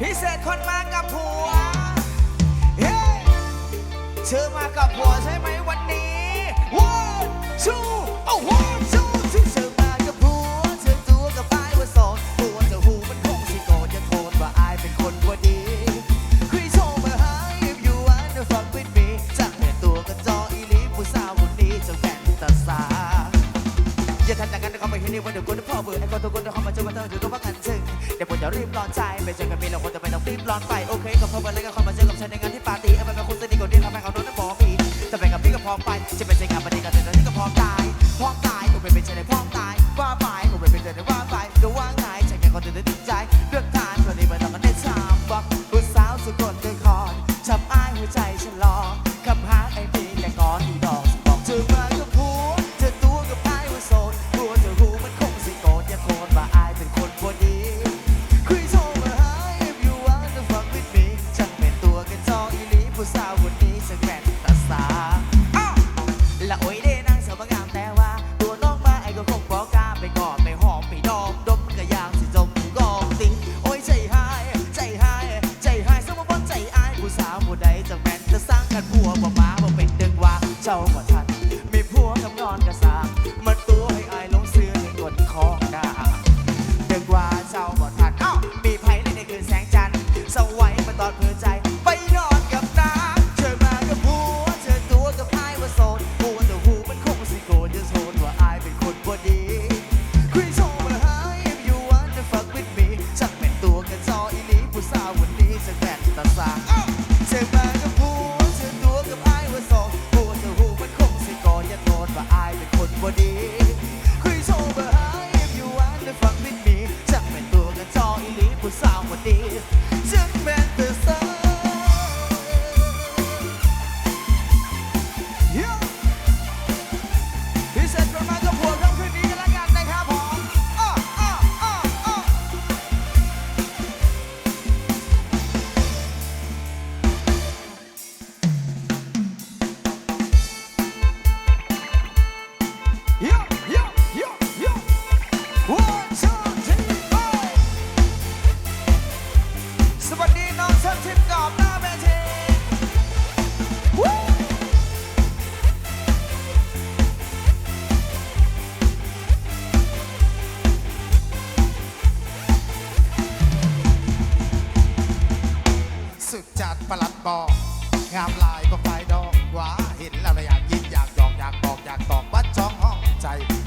พิเศษคนมากับผัว เฮ้เธอมากับผัวใช่ไหมวันนี้ one two Oh One two ที่เธอมากับผัว เธอตัวกับอาวสองผัวจะหูมันคงสิโกรธจะโทษว่าอายเป็นคนบ่ดี Please hold my hand if you want to fuck จากแม่ตัวกับจออีลีผู้สาวคนนี้จงแก่นตาสาอย่าทำอย่างนั้นเดี๋ยวเขาไปเห็นนี่ว่าเดี๋ยวกูจพ่อเบื่อไอ้คนตัวกูจะเข้ามาจะมาเติมเดี๋ยวก็ว่ากัน อย่ารีบร้อนใจไปเจอกันมีเราคนจะไปต้องรีบร้อนไปโอเคกับเพื่อนแล้วก็คอยมาเจอกับฉันในงานที่ปาร์ตี้เอาไปเป็นคนสนิทกว่าเรียกทำไมเขาโดนน้ำหมอมีแต่ไปกับพี่ก็พร้อมไปจะเป็นใจงานบันเทิงกันแต่ตอนนี้ก็พร้อมตายพร้อมตายโอ้เป็นเป็นใจใน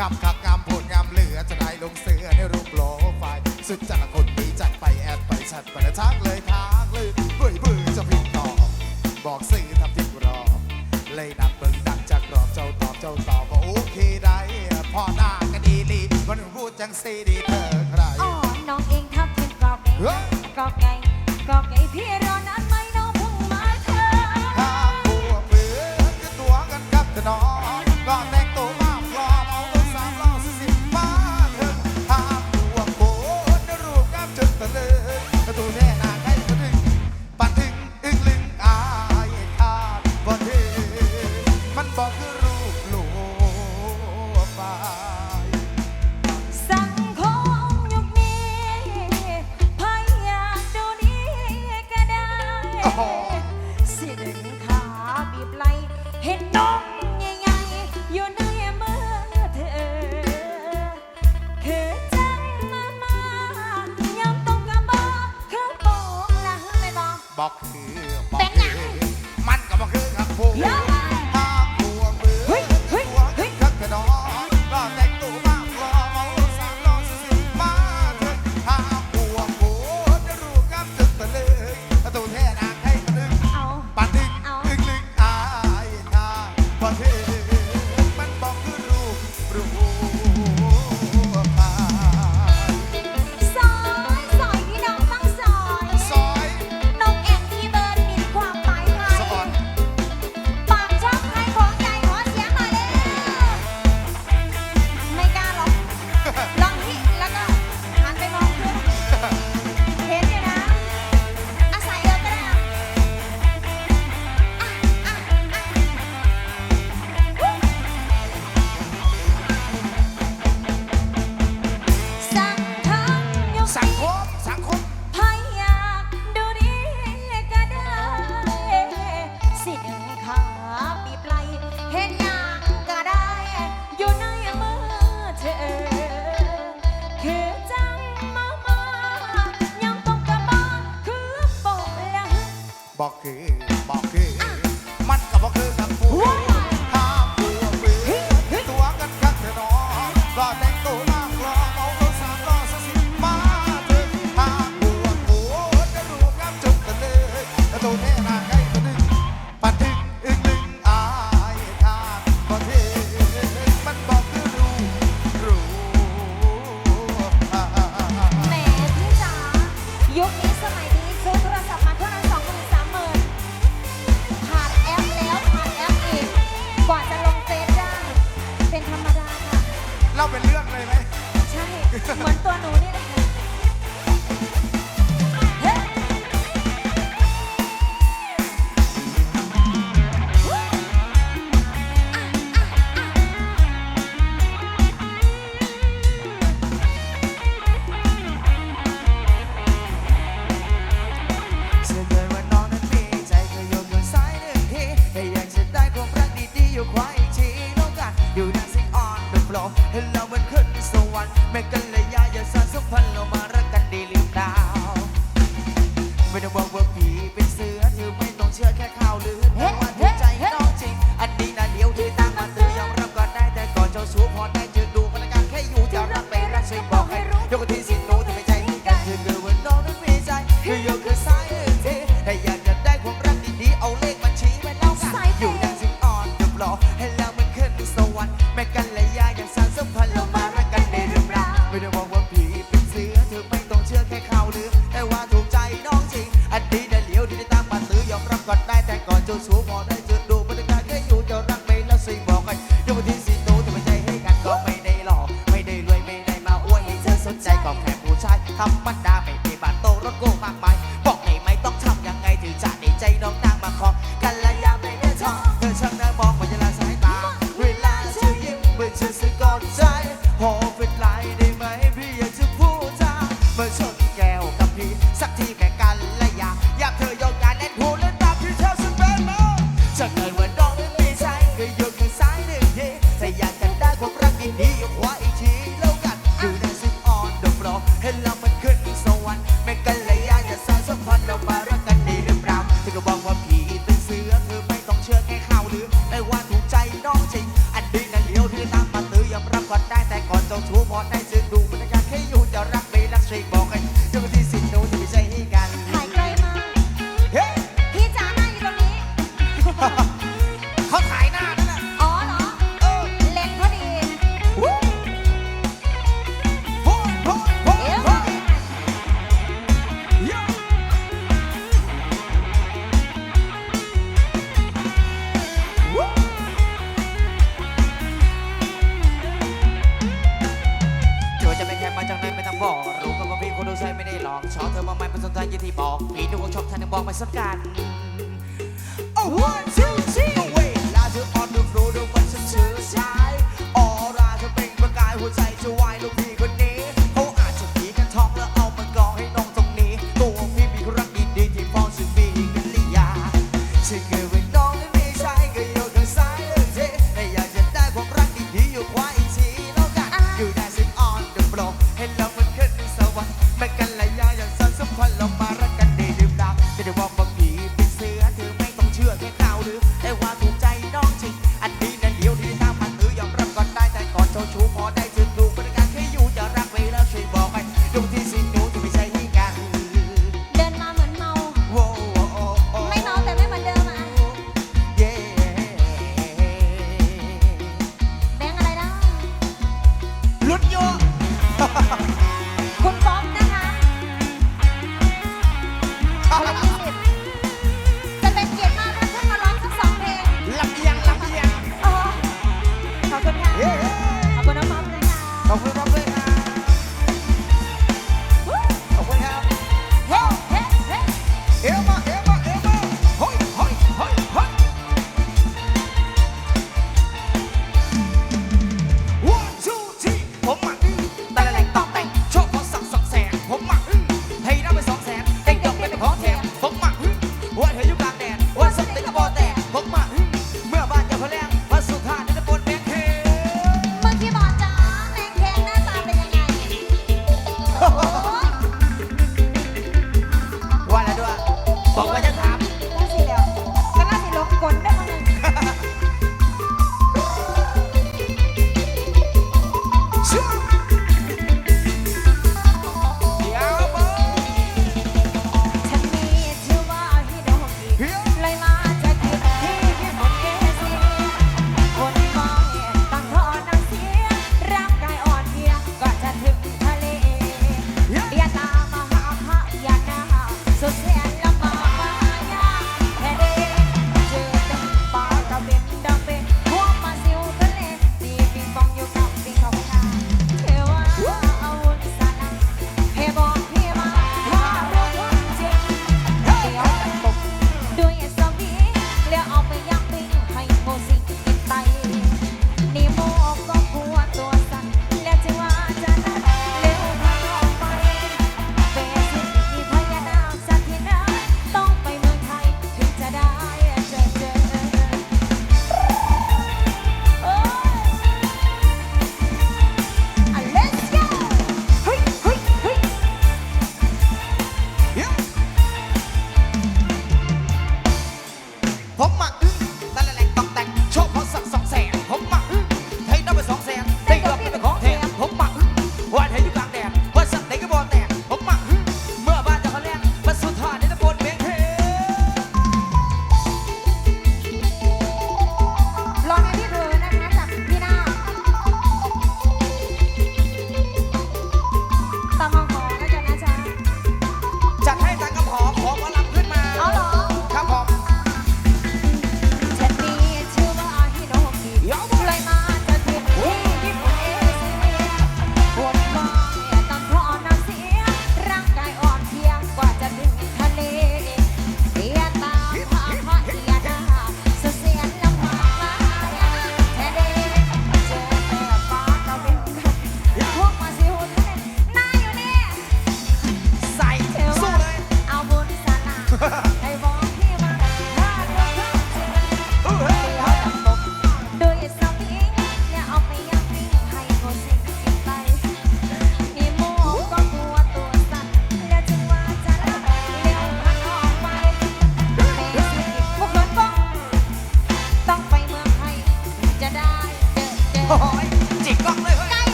งามคักงามผดงามเหลือจะได้ลงเสือในรูปโลไฟสุดจัดคนดีจัดไปแอดไปชัดไปะทักเลยทักเลยเบื่อเบื่อจะพิมพ์ตอบบอกสื่อทำที่รอ เลยนับเบิ่งดังจากรอบเจ้าตอบเจ้าตอบว่าโอเคได้พอหน้าก็ดีลีมันพูดจังสีดีเธอใครอ๋อน้องเองทำเป็นกรอบไงกรอบไงกรอบไงพี่ মাঝে บอกคือบอกคือ มันก็บอกคือคำพูด Yeah. บอกว่าจะท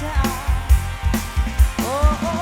oh. oh.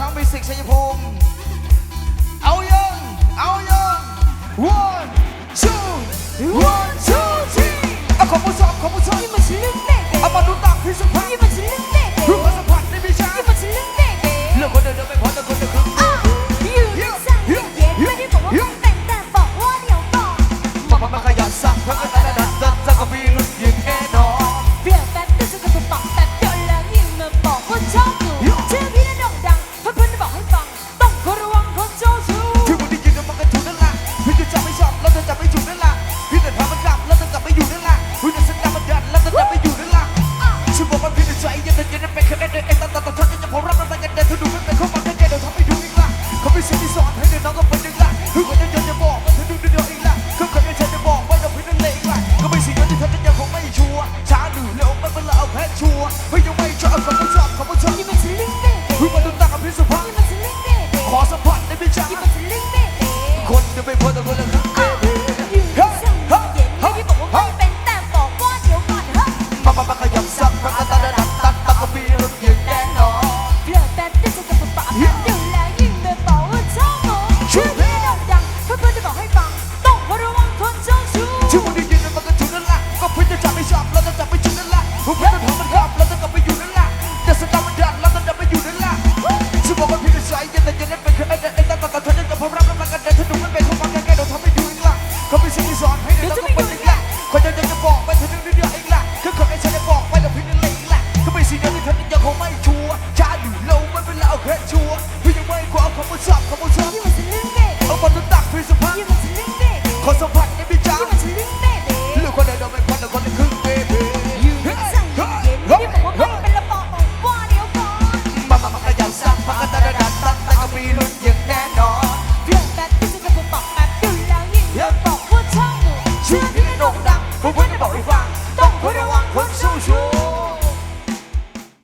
ช้างมิวสิกชัยภูมิเอายังเอายัง one two one two three เอาของผู้ชมของผู้ชม You my little baby เอามาดูตักพิสุภาพ You my little baby รู้ว่าสุพัสได้พี่ช้าง You my little baby เรื่องคนเดินเดินไปพอตะคนเดินคือ อ้าวยืนสั่นเย็นไม่ได้บอกว่าต้องแต่งแต่บอกว่าเดี๋ยวก่อน มามบมาขยันสั่งเพื่อ